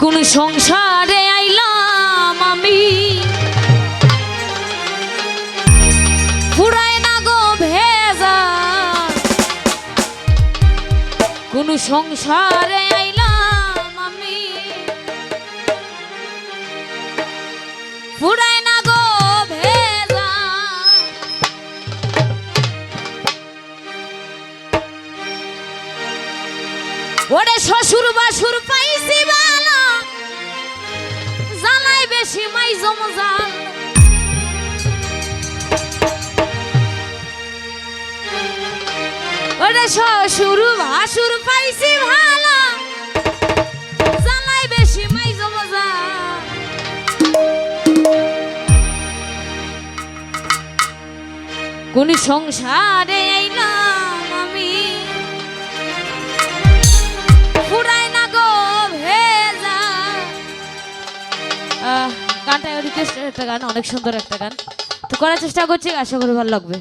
কোন সংসারে আইলাম আমি। ফুরায় না গো ভেজা। কোন সংসারে আইলাম আমি। ফুরায় না গো ভেজা। ওরে শ্বশুর বাসুর পাইছি বালা। সীমাই জমজান ওরে শ্বশুর ভাসুর পাইছি ভালা। জানাই বেশি মাই জমজান কোন সংসারে এই গানটা রিকোয়েস্ট একটা গান, অনেক সুন্দর একটা গান। তো করার চেষ্টা করছি, আশা করি ভালো লাগবে।